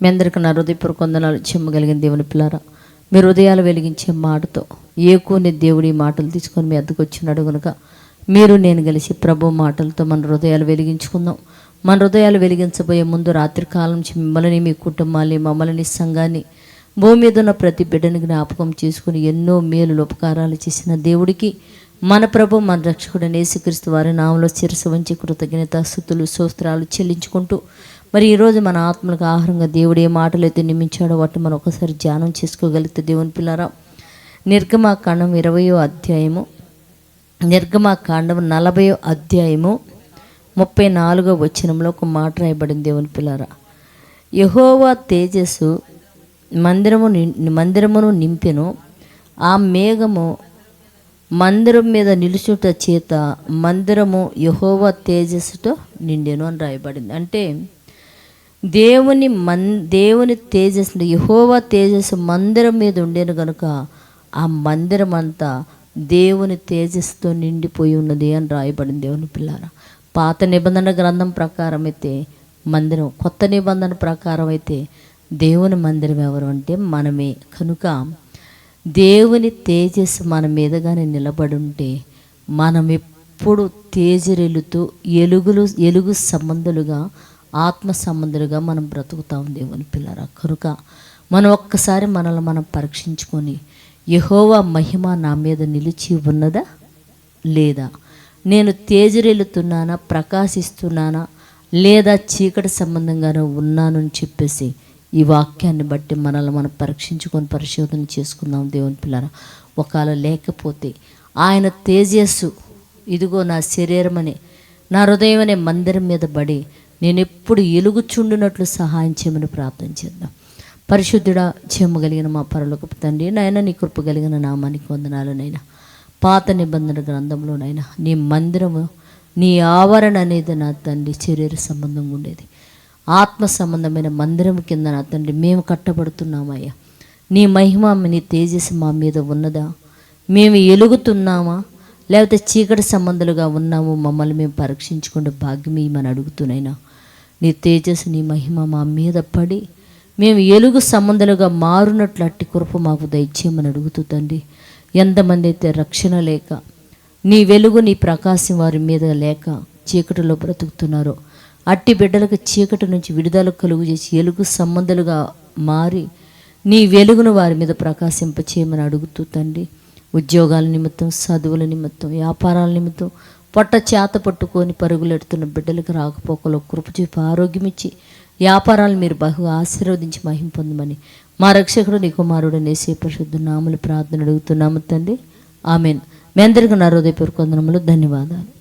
మీ అందరికీ నా హృదయపూర్వక వందనాలు చెమ్మగలిగిన దేవుని పిల్లారా. మీ హృదయాలు వెలిగించే మాటతో ఏకోని దేవుడి మాటలు తీసుకొని మీ అద్దకు వచ్చినాడు కనుక మీరు నేను కలిసి ప్రభు మాటలతో మన హృదయాలు వెలిగించుకుందాం. మన హృదయాలు వెలిగించబోయే ముందు రాత్రి కాలం నుంచి మిమ్మల్ని మీ కుటుంబాన్ని మమ్మల్ని సంఘాన్ని భూమి మీద ఉన్న ప్రతి బిడ్డని జ్ఞాపకం చేసుకుని ఎన్నో మేలు ఉపకారాలు చేసిన దేవుడికి మన ప్రభు మన రక్షకుడు నేసుక్రీస్తు వారి నామంలో శిరసు వంచి కృతజ్ఞత స్థుతులు స్తోత్రాలు చెల్లించుకుంటూ మరి ఈరోజు మన ఆత్మలకు ఆహారంగా దేవుడు ఏ మాటలు అయితే నియమించాడో వాటిని మనం ఒకసారి ధ్యానం చేసుకోగలిగితే దేవుని పిల్లరా నిర్గమాకాండం ఇరవయో అధ్యాయము నిర్గమాకాండం నలభయో అధ్యాయము ముప్పై నాలుగో వచనంలో ఒక మాట రాయబడింది దేవుని పిల్లరా. యహోవా తేజస్సు మందిరము నిం- మందిరమును నింపెను ఆ మేఘము మందిరం మీద నిలుచుట చేత మందిరము యహోవా తేజస్సుతో నిండెను అని రాయబడింది. అంటే దేవుని మన్ దేవుని తేజస్సు యహోవా తేజస్సు మందిరం మీద ఉండేను కనుక ఆ మందిరం అంతా దేవుని తేజస్సుతో నిండిపోయి ఉన్నది అని రాయబడింది. దేవుని పిల్లార పాత నిబంధన గ్రంథం ప్రకారం అయితే మందిరం కొత్త నిబంధన ప్రకారం అయితే దేవుని మందిరం ఎవరు అంటే మనమే. కనుక దేవుని తేజస్సు మన మీదగానే నిలబడి ఉంటే మనం ఎప్పుడు తేజరెలుతూ ఎలుగులు ఎలుగు సంబంధులుగా ఆత్మ సంబంధులుగా మనం బ్రతుకుతాం దేవుని పిల్లరా. కనుక మనం ఒక్కసారి మనల్ని మనం పరీక్షించుకొని యహోవా మహిమ నా మీద నిలిచి ఉన్నదా లేదా? నేను తేజరెలుతున్నానా ప్రకాశిస్తున్నానా లేదా చీకటి సంబంధంగానే ఉన్నానని చెప్పేసి ఈ వాక్యాన్ని బట్టి మనల్ని మనం పరీక్షించుకొని పరిశోధన చేసుకుందాం దేవుని పిల్లరా. ఒకవేళ లేకపోతే ఆయన తేజస్సు ఇదిగో నా శరీరమని నా హృదయం అనే మందిరం మీద పడి నేను ఎప్పుడు ఎలుగుచుండునట్లు సహాయం చేయమని ప్రార్థన చేద్దాం. పరిశుద్ధుడా చేయమగలిగిన మా పరలోకపు తండ్రి నాయన నీ కృప కలిగిన నామానికి వందనాలు నైనా పాత నిబంధన గ్రంథంలోనైనా నీ మందిరము నీ ఆవరణ అనేది నా తండ్రి శరీర సంబంధంగా ఉండేది. ఆత్మ సంబంధమైన మందిరం కింద నా తండ్రి మేము కట్టబడుతున్నామయ్యా. నీ మహిమ నీ తేజస్సు మా మీద ఉన్నదా? మేము ఎలుగుతున్నామా? లేకపోతే చీకటి సంబంధాలుగా ఉన్నాము? మమ్మల్ని మేము పరీక్షించుకుంటే భాగ్యం ఇమ్మని అడుగుతున్నాయినా నీ తేజస్సు నీ మహిమ మా మీద పడి మేము ఎలుగు సంబంధాలుగా మారునట్లు అట్టి కృప మాకు దయచేయమని అడుగుతూ తండ్రి ఎంతమంది అయితే రక్షణ లేక నీ వెలుగు నీ ప్రకాశం వారి మీద లేక చీకటిలో బ్రతుకుతున్నారో అట్టి బిడ్డలకు చీకటి నుంచి విడుదల కలుగు చేసి ఎలుగు సంబంధాలుగా మారి నీ వెలుగును వారి మీద ప్రకాశింపచేయమని అడుగుతూ తండ్రి ఉద్యోగాల నిమిత్తం చదువుల నిమిత్తం వ్యాపారాల నిమిత్తం పొట్ట చేత పట్టుకొని పరుగులెడుతున్న బిడ్డలకు రాకపోకలో కృప చూపి ఆరోగ్యం ఇచ్చి వ్యాపారాలు మీరు బహు ఆశీర్వదించి మహిం పొందమని మా రక్షకుడు నీ కుమారుడు నేసే పరిశుద్ధ నామలు ప్రార్థన అడుగుతున్నాము తండ్రి. ఆమెన్. మీ అందరికీ నా హృదయపూర్వక వందనములు. ధన్యవాదాలు.